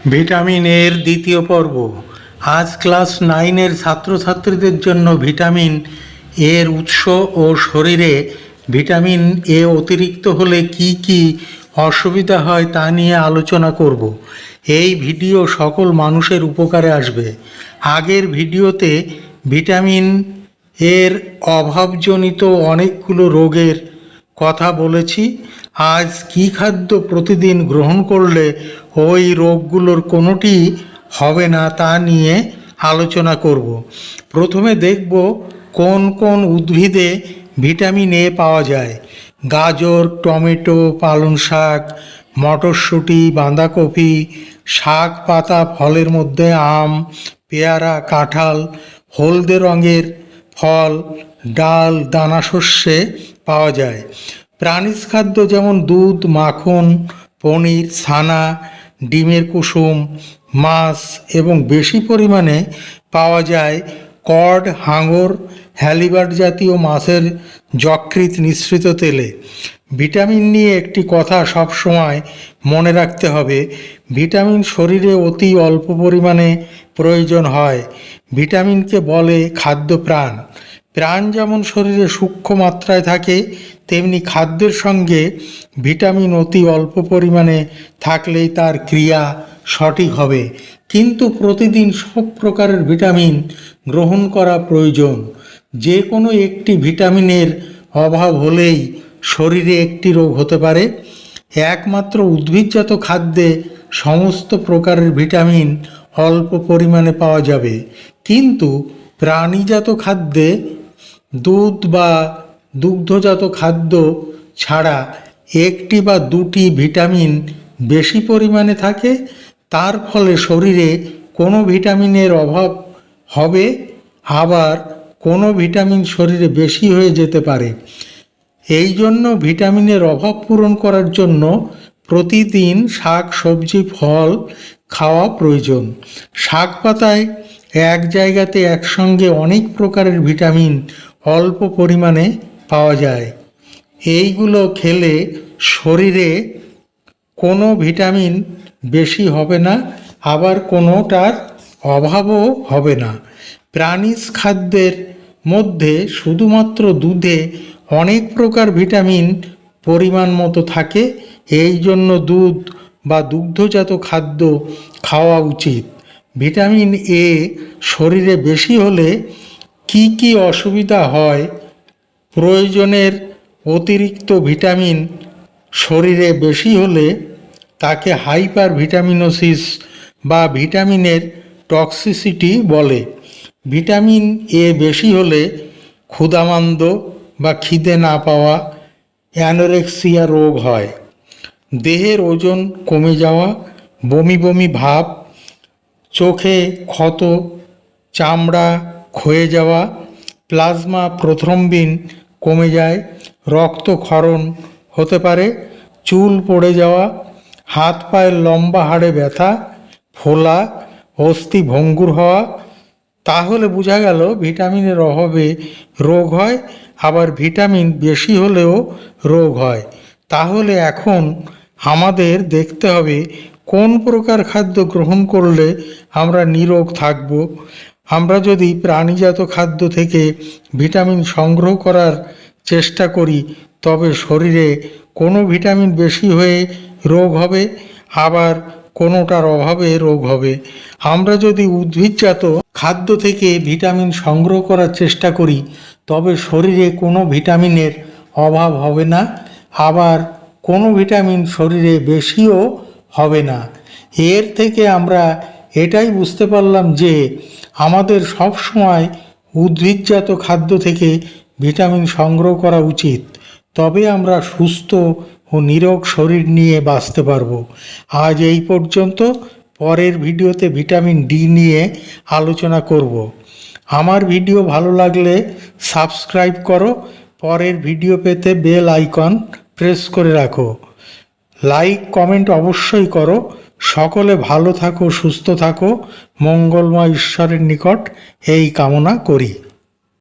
Vitamin এর দ্বিতীয় পর্ব। আজ ক্লাস নাইনের ছাত্রছাত্রীদের জন্য ভিটামিন এর উৎস ও শরীরে ভিটামিন এ অতিরিক্ত হলে কি কি অসুবিধা হয় তা নিয়ে আলোচনা করব। এই ভিডিও সকল মানুষের উপকারে আসবে। আগের ভিডিওতে ভিটামিন এর অভাবজনিত অনেকগুলো রোগের কথা বলেছি, আজ কি খাদ্য প্রতিদিন গ্রহণ করলে ওই রোগগুলোর কোনোটি হবে না তা নিয়ে আলোচনা করব। প্রথমে দেখব কোন কোন উদ্ভিদে ভিটামিন এ পাওয়া যায়। গাজর, টমেটো, পালং শাক, মটরশুঁটি, বাঁধাকপি, শাক, পাতা, ফলের মধ্যে আম, পেয়ারা, কাঁঠাল, হলদে রঙের ফল, ডাল দানা শস্যে পাওয়া যায়। প্রাণীজ খাদ্য যেমন দুধ, মাখন, পনির, ছানা, ডিমের কুসুম, মাছ এবং বেশি পরিমাণে পাওয়া যায় কড, হাঙর, হ্যালিবার্ড জাতীয় মাছের যকৃত নিঃসৃত তেলে। ভিটামিন নিয়ে একটি কথা সবসময় মনে রাখতে হবে, ভিটামিন শরীরে অতি অল্প পরিমাণে প্রয়োজন হয়। ভিটামিনকে বলে খাদ্য প্রাণ প্রাণ যেমন শরীরে সূক্ষ্ম মাত্রায় থাকে, তেমনি খাদ্যের সঙ্গে ভিটামিন অতি অল্প পরিমাণে থাকলেই তার ক্রিয়া সঠিক হবে। কিন্তু প্রতিদিন সব প্রকারের ভিটামিন গ্রহণ করা প্রয়োজন। যে কোনো একটি ভিটামিনের অভাব হলেই শরীরে একটি রোগ হতে পারে। একমাত্র উদ্ভিদজাত খাদ্যে সমস্ত প্রকারের ভিটামিন অল্প পরিমাণে পাওয়া যাবে। কিন্তু প্রাণীজাত খাদ্যে দুধ বা দুগ্ধজাত খাদ্য ছাড়া একটি বা দুটি ভিটামিন বেশি পরিমাণে থাকে, তার ফলে শরীরে কোনো ভিটামিনের অভাব হবে, আবার কোনো ভিটামিন শরীরে বেশি হয়ে যেতে পারে। এই জন্য ভিটামিনের অভাব পূরণ করার জন্য প্রতিদিন শাক, সবজি, ফল খাওয়া প্রয়োজন। শাক পাতায় এক জায়গাতে একসঙ্গে অনেক প্রকারের ভিটামিন অল্প পরিমাণে পাওয়া যায়। এইগুলো খেলে শরীরে কোনো ভিটামিন বেশি হবে না, আবার কোনোটার অভাবও হবে না। প্রাণীজ খাদ্যের মধ্যে শুধুমাত্র দুধে অনেক প্রকার ভিটামিন পরিমাণ মতো থাকে, এই জন্য দুধ বা দুগ্ধজাত খাদ্য খাওয়া উচিত। ভিটামিন এ শরীরে বেশি হলে কি কি অসুবিধা হয়? প্রয়োজনের অতিরিক্ত ভিটামিন শরীরে বেশি হলে তাকে হাইপার ভিটামিনোসিস বা ভিটামিনের টক্সিসিটি বলে। ভিটামিন এ বেশি হলে ক্ষুধামান্দ বা খিদে না পাওয়া অ্যানোরেক্সিয়া রোগ হয়। দেহের ওজন কমে যাওয়া, বমি বমি ভাব, চোখে ক্ষত, চামড়া ক্ষয়ে যাওয়া প্লাজমা প্রথ্রম্বিন কমে যায়, রক্তক্ষরণ হতে পারে, চুল পড়ে যাওয়া, হাত পায়ের লম্বা হাড়ে ব্যথা, ফোলা, অস্থি ভঙ্গুর হওয়া। তাহলে বোঝা গেল ভিটামিনের অভাবে রোগ হয়, আবার ভিটামিন বেশি হলেও রোগ হয়। তাহলে এখন আমাদের দেখতে হবে কোন প্রকার খাদ্য গ্রহণ করলে আমরা নিরোগ থাকব আমরা যদি প্রাণীজাত খাদ্য থেকে ভিটামিন সংগ্রহ করার চেষ্টা করি, তবে শরীরে কোনো ভিটামিন বেশি হয়ে রোগ হবে, আবার কোনোটার অভাবে রোগ হবে। আমরা যদি উদ্ভিদজাত খাদ্য থেকে ভিটামিন সংগ্রহ করার চেষ্টা করি, তবে শরীরে কোনো ভিটামিনের অভাব হবে না, আবার কোনো ভিটামিন শরীরে বেশিও হবে না। এর থেকে আমরা এটাই বুঝতে পারলাম যে আমাদের সব সময় উদ্ভিদজাত খাদ্য থেকে ভিটামিন সংগ্রহ করা উচিত। তবে আমরা সুস্থ ও নিরোগ শরীর নিয়ে বাঁচতে পারব। আজ এই পর্যন্ত। পরের ভিডিওতে ভিটামিন ডি নিয়ে আলোচনা করব। আমার ভিডিও ভালো লাগলে সাবস্ক্রাইব করো। পরের ভিডিও পেতে বেল আইকন প্রেস করে রাখো। লাইক, কমেন্ট অবশ্যই করো। সকলে ভালো থাকো সুস্থ থাকো মঙ্গলময় ঈশ্বরের নিকট এই কামনা করি।